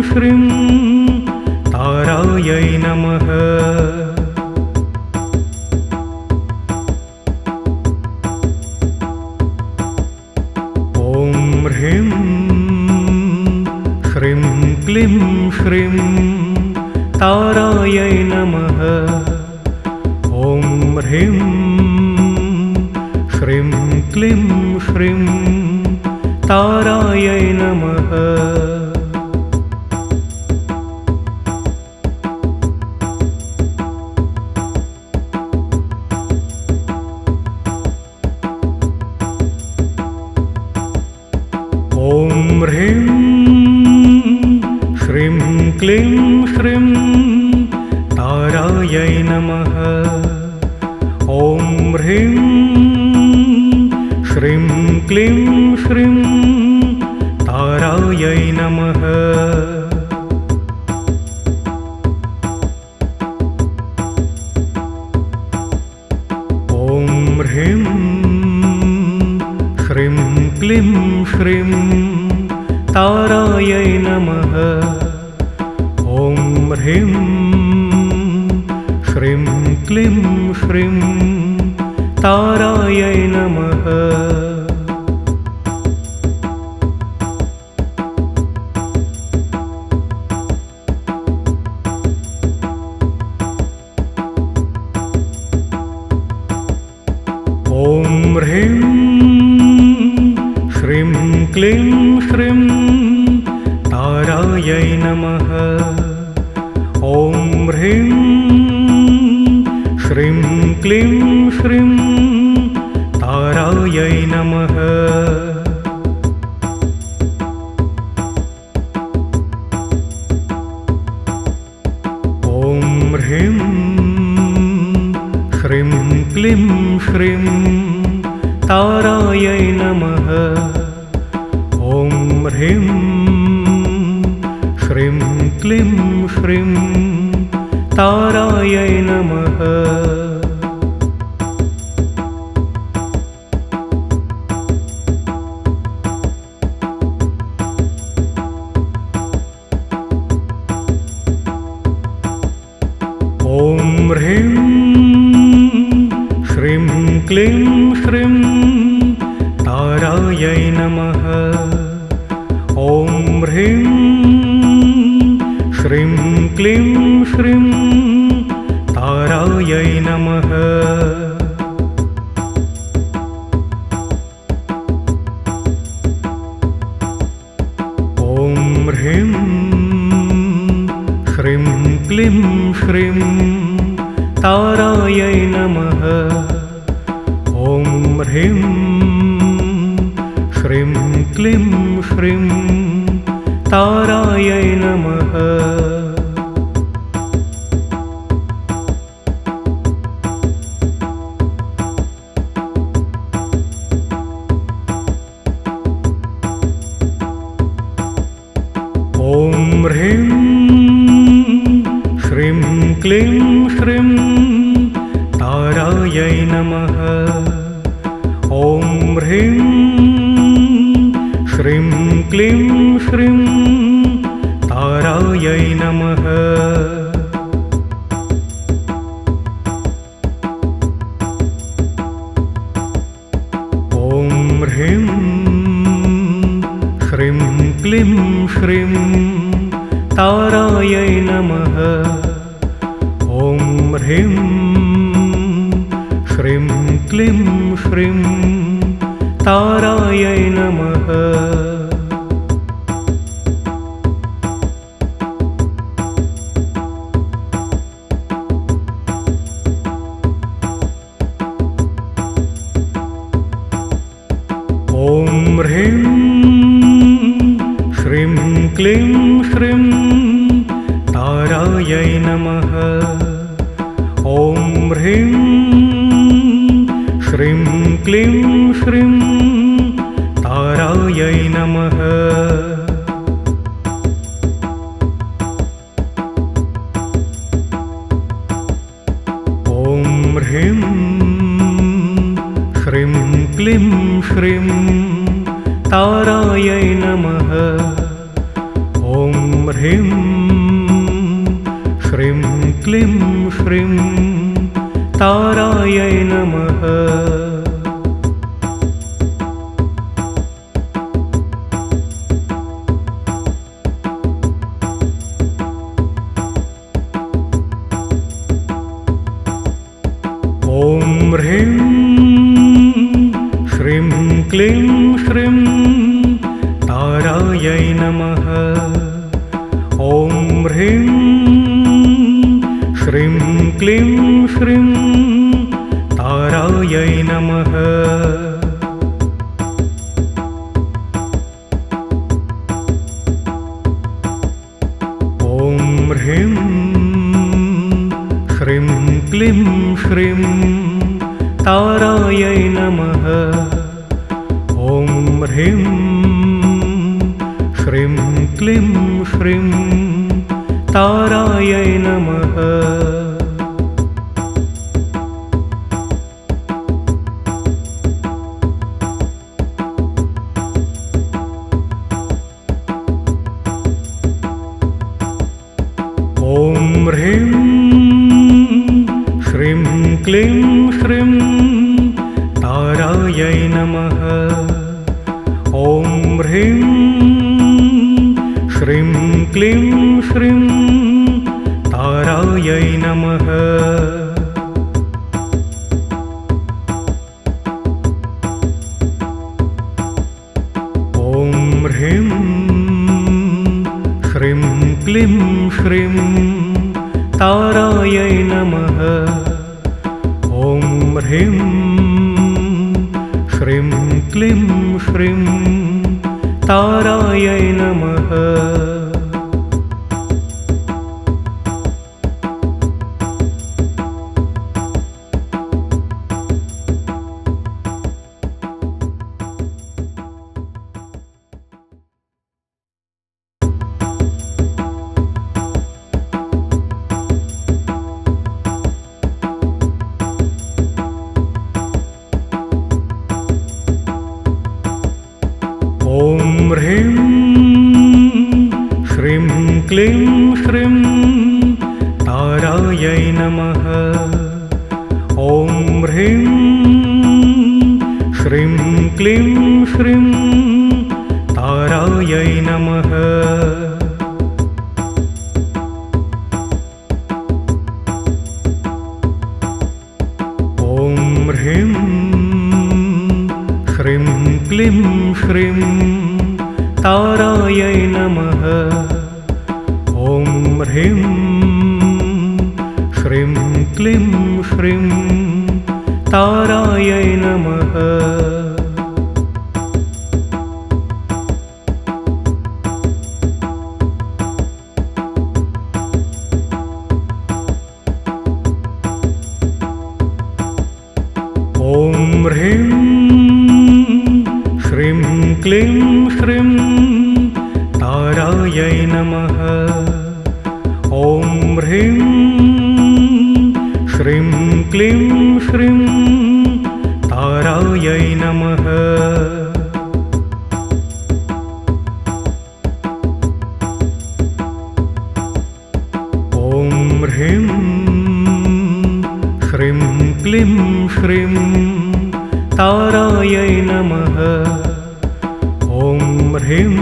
श्रीं तारायै नमः। ॐ ह्रीं श्रीं क्लीं श्रीं तारायै नमः। ॐ ह्रीं श्रीं क्लीं श्रीं तारायै नमः श्रीं क्लीं श्रीं तारायै नमः। ॐ ह्रीं श्रीं क्लीं श्रीं तारायै नमः। ॐ ह्रीं श्रीं क्लीं श्रीं तारायै नमः। ॐ ह्रीं श्रीं क्लीं श्रीं तारायै नमः। ॐ ह्रीं श्रीं क्लीं श्रीं तारायै नमः। ॐ ह्रीं श्रीं क्लीं श्रीं तारायै नमः। ॐ ह्रीं श्रीं क्लीं श्रीं तारायै नमः ॐ ह्रीं श्रीं क्लीं श्रीं तारायै नमः श्रीं क्लीं श्रीं तारायै नमः। ॐ ह्रीं श्रीं क्लीं श्रीं तारायै नमः। ॐ ह्रीं क्लीं श्रीं तारायै नमः। ॐ ह्रीं श्रीं क्लीं श्रीं तारायै नमः। ॐ ह्रीं श्रीं क्लीं श्रीं तारायै नमः तारायै नमः। ॐ ह्रीं श्रीं क्लीं श्रीं तारायै नमः। ॐ ह्रीं श्रीं क्लीं श्रीं तारायै नमः ह्रीं श्रीं क्लीं श्रीं तारायै नमः। ॐ ह्रीं श्रीं क्लीं श्रीं तारायै नमः ह्रीं श्रीं क्लीं श्रीं तारायै नमः। ॐ ह्रीं श्रीं क्लीं श्रीं तारायै नमः। ॐ ह्रीं श्रीं क्लीं श्रीं तारायै नमः। ॐ ह्रीं श्रीं क्लीं श्रीं तारायै नमः। ॐ ह्रीं श्रीं क्लीं श्रीं क्लीं श्रीं तारायै नमः। ॐ ह्रीं श्रीं क्लीं श्रीं तारायै नमः श्रीं क्लीं श्रीं तारायै नमः। ॐ ह्रीं श्रीं क्लीं श्रीं तारायै नमः। ॐ ह्रीं श्रीं क्लीं श्रीं तारायै नमः क्लीं श्रीं तारायै नमः। ॐ ह्रीं श्रीं क्लीं श्रीं तारायै नमः। ॐ ह्रीं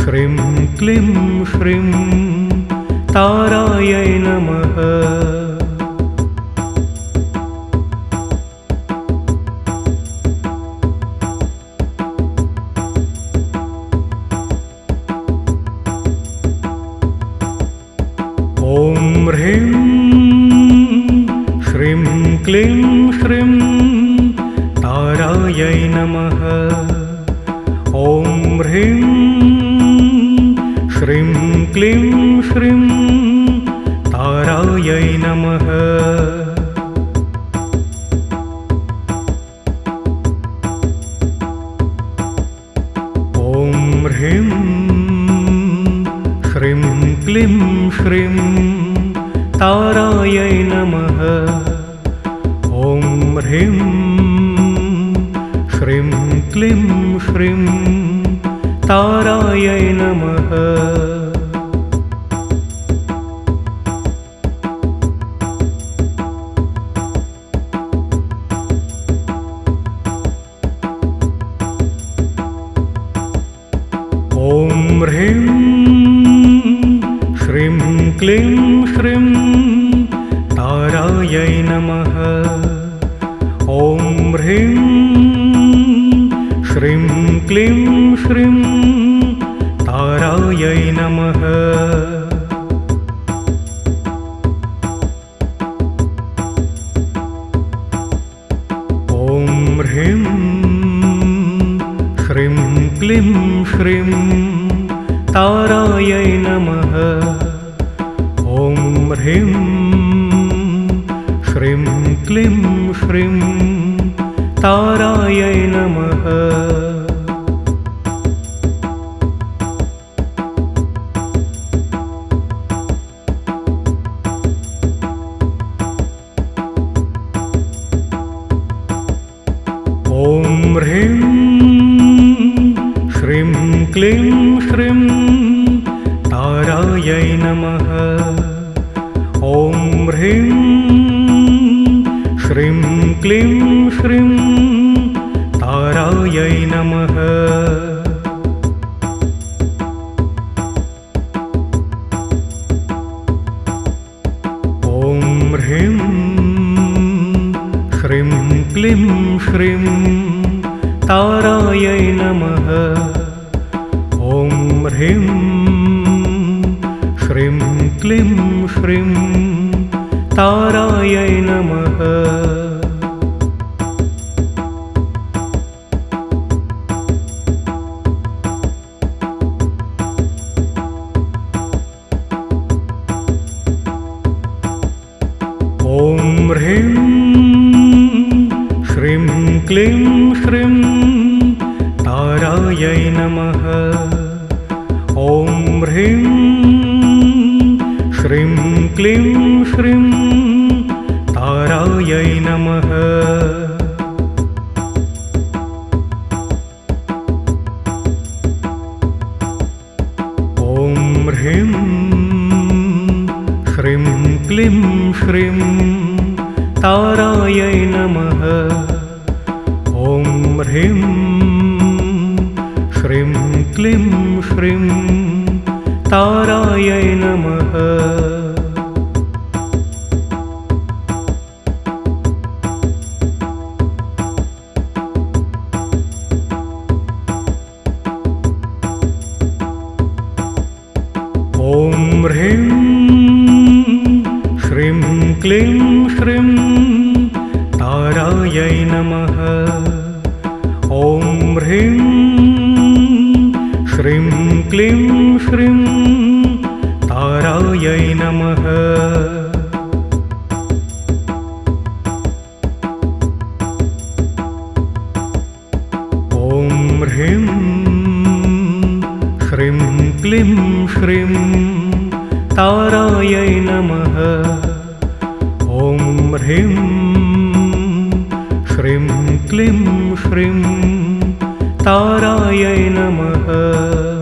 श्रीं क्लीं श्रीं तारायै नमः ह्रीं श्रीं क्लीं श्रीं तारायै नमः। ॐ ह्रीं श्रीं क्लीं श्रीं तारायै नमः। ॐ ह्रीं श्रीं क्लीं श्रीं तारायै नमः ॐ ह्रीं श्रीं क्लीं श्रीं तारायै नमः। ॐ ह्रीं श्रीं क्लीं श्रीं ॐ ह्रीं श्रीं क्लीं श्रीं तारायै नमः। ॐ ह्रीं श्रीं क्लीं श्रीं तारायै नमः तारायै नमः। ॐ ह्रीं श्रीं क्लीं श्रीं तारायै नमः। ॐ ह्रीं श्रीं क्लीं श्रीं तारायै नमः। ॐ ह्रीं क्लीं श्रीं तारायै नमः। ॐ ह्रीं श्रीं क्लीं श्रीं तारायै नमः। ॐ ह्रीं श्रीं क्लीं श्रीं तारायै नमः। ॐ ह्रीं श्रीं क्लीं श्रीं तारायै नमः। ॐ ह्रीं श्रीं क्लीं श्रीं तारायै नमः ॐ ह्रीं श्रीं क्लीं श्रीं तारायै नमः ॐ ह्रीं क्लीं श्रीं तारायै नमः। ॐ ह्रीं श्रीं क्लीं श्रीं तारायै नमः। ॐ ह्रीं श्रीं क्लीं श्रीं तारायै नमः